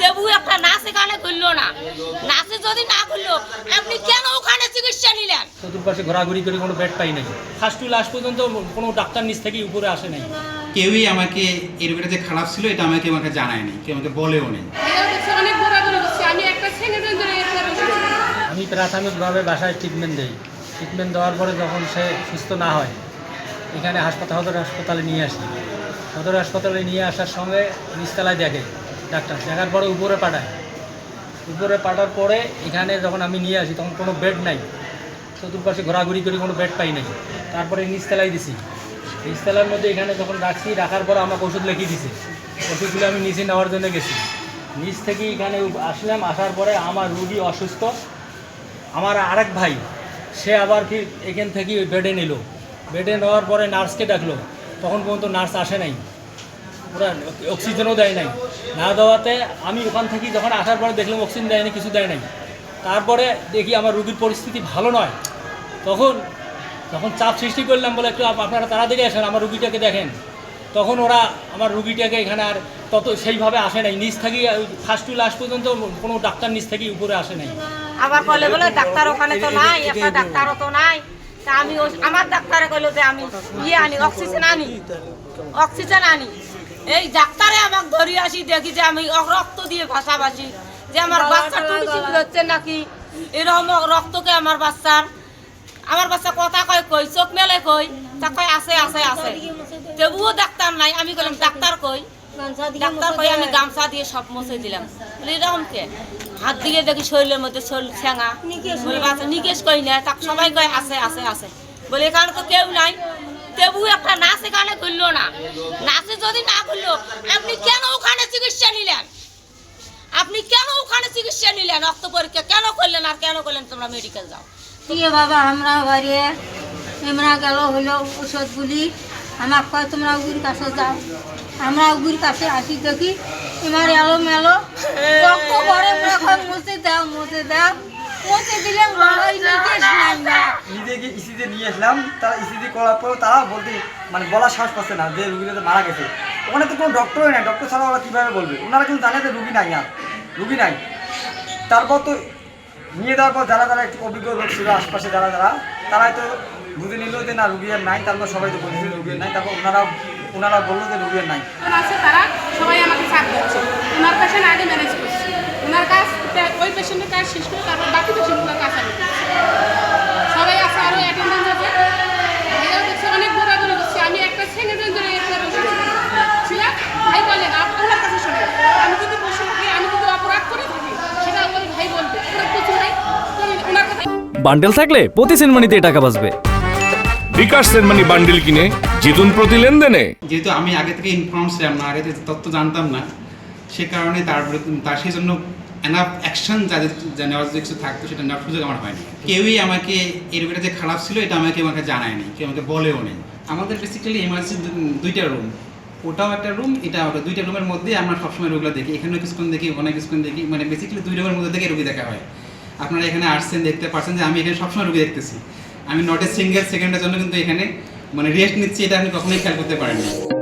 তেবু একটা নাচে গানে করল না। নাচে যদি না করল আপনি কেন ওখানে চিকিৎসা নিলেন? চতুর্পাশে ঘোরাঘুরি করে কোনো বেড পাই নাই। ফার্স্ট টু লাস্ট পর্যন্ত কোনো ডাক্তার নিচ থেকে উপরে আসে নাই। কেউই আমাকে এর যে খারাপ ছিল এটা আমাকে আমাকে জানায়নি কেউ আমাকে বলেও নেই। এরা হচ্ছে অনেক ঘোরাঘুরি করছে আমি একটা সেকেন্ডের জন্য এখানে বসেছি আমি প্রাথমিকভাবে বাসায় ট্রিটমেন্ট দিই। ট্রিটমেন্ট দেওয়ার পরে যখন সে সুস্থ না হয় এখানে হাসপাতাল সদর হাসপাতালে নিয়ে আসি। সদর হাসপাতালে নিয়ে আসার সঙ্গে নিচতলায় দেখে। ডাক্তার। দেখার পরে উপরে পাঠায়। উপরে পাঠার পরে এখানে যখন আমি নিয়ে আসি, তখন কোনো বেড নাই। চতুর্পাশে ঘোরাঘুরি করে কোনো বেড পাই নাই। তারপরে নিচতলায় দিছি। নিচতলার মধ্যে এখানে যখন রাখছি, রাখার পর আমাকে ওষুধ লিখিয়ে দিছে। ওষুধগুলো আমি নিচে নেওয়ার জন্য গেছি। নিচ থেকে এখানে আসলাম, আসার পরে আমার রুগী অসুস্থ। আমার আরেক ভাই, সে আবার কি এখান থেকে বেডে নিল। বেডে নেওয়ার পরে নার্সকে ডাকলো। তখন পর্যন্ত নার্স আসে নাই। ওরা অক্সিজেনও দেয় নাই। না দেওয়াতে আমি ওখান থেকে যখন আসার পরে দেখলাম অক্সিজেন দেয় না কিছু দেয় নাই। তারপরে দেখি আমার রুগীর পরিস্থিতি ভালো নয়। তখন, যখন চাপ সৃষ্টি করলাম বলে একটু আপ- আপনারা তাড়াতাড়ি আসেন, আমার রুগীটাকে দেখেন। তখন ওরা আমার রুগীটাকে এখানে আর তত সেইভাবে আসে নাই। নিচ থেকে ফার্স্ট টু লাস্ট পর্যন্ত কোনো ডাক্তার নিচ থেকে উপরে আসে নাই। আবার বলে বলে, ডাক্তার ওখানে তো নাই, একটা ডাক্তারও তো নাই। তা আমি আমার ডাক্তারে কইলো যে আমি ইয়ে আনি অক্সিজেন আনি। অক্সিজেন আনি। এই ডাক্তারে আমাকে ধরি আসি দেখি যে আমি রক্ত দিয়ে ভাসাভাসি যে আমার বাচ্চা টুটি হচ্ছে নাকি? এরকম রক্তকে আমার বাচ্চার আমার বাচ্চা কথা কয় কই চোখ মেলে কই তা কয় আছে আছে আছে। তবুও ডাক্তার নাই আমি কইলাম ডাক্তার কই? ডাক্তার কই আমি গামছা দিয়ে সব মুছে দিলাম। বলি এরকম কে? হাত দিয়ে দেখি শরীরের মধ্যে শরীর বলে বাচ্চা নিকেশ কই না? তাক সবাই কয় আছে আছে আছে। বলে এখানে তো কেউ নাই। তবু একটা নাচ এখানে করল না। নাচে যদি না করল, আপনি কেন ওখানে চিকিৎসা নিলেন? আপনি কেন ওখানে চিকিৎসা নিলেন? রক্ত পরীক্ষা কেন করলেন আর কেন করলেন? তোমরা মেডিকেল যাও। দিয়ে বাবা, আমরা বাড়ি আমরা গেল হলো ওষুধগুলি আমার কয়, তোমরা উগুর কাছে যাও। আমরা উগুর কাছে আসি দেখি। এবার এলো মেলো রক্ত এখন মুছে দাও মুছে দাও। মুছে দিলে লড়াই নিতে নাই না ইসিতে ইসিতে নিয়ে আসলাম তারা ইসিজি করার পর তারা বলতে মানে বলার সাহস পাচ্ছে না যে রুগীটা মারা গেছে। ওখানে তো কোনো ডক্টরই নাই ডক্টর ছাড়া ওরা কীভাবে বলবে? ওনারা কিন্তু জানে যে রুগী নাই আর রুগী নাই। তারপর তো নিয়ে দেওয়ার পর যারা যারা একটু অভিজ্ঞ লোক ছিল আশপাশে যারা যারা তারাই তো বুঝে নিল যে না রুগী নাই। তারপর সবাই তো বলছে রুগী আর নাই। তারপর ওনারা ওনারা বলল যে রুগী আর নাই। তারা সবাই আমাকে চাপ দিচ্ছে ওনার পেশেন্ট আগে ম্যানেজ করছে ওনার কাজ ওই পেশেন্টের কাজ শেষ করে তারপর বাকি পেশেন্টগুলোর কাজ আমি করছি। সবাই আছে আরও অ্যাটেন্ডেন্স আছে এরা হচ্ছে অনেক ঘোরাঘুরি করছে আমি একটা সেকেন্ডের জন্য এখানে বসেছি ছিলাম ভাই বলেন আপ- ওনার কাছে শোনেন আমি যদি বসে থাকি আমি যদি অপরাধ করে থাকি সেটা ওই ভাই বলবে ওরা কিছু নাই ওই- ওনার কথা বান্ডেল থাকলে প্রতি সিনেমানিতে টাকা বাঁচবে। বিকাশ সেনমানি বান্ডিল কিনে জিতুন প্রতি লেনদেনে। যেহেতু আমি আগে থেকে ইনফর্ম ছিলাম না আগে থেকে তথ্য জানতাম না সে কারণে তার তার সেই জন্য এনাফ অ্যাকশন যাদের নেওয়ার যে কিছু থাকতো সেটা নেওয়ার সুযোগ আমার হয়নি। কেউই আমাকে এর ব্যাপারে যে খারাপ ছিল এটা আমাকে আমাকে জানায়নি কেউ আমাকে বলেও নেই। আমাদের বেসিক্যালি এমার্জেন্সি দুইটা রুম ওটাও একটা রুম এটা ওটা দুইটা রুমের মধ্যে আমরা সবসময় রোগীগুলো দেখি। এখানেও কিছুক্ষণ দেখি ওখানে কিছুক্ষণ দেখি। মানে বেসিক্যালি দুই রুমের মধ্যে থেকে রোগী দেখা হয়। আপনারা এখানে আসছেন, দেখতে পারছেন যে আমি এখানে সবসময় রুগী দেখতেছি। আমি নট এ সিঙ্গেল সেকেন্ডের জন্য কিন্তু এখানে মানে রেস্ট নিচ্ছি, এটা আপনি কখনোই খেয়াল করতে পারেননি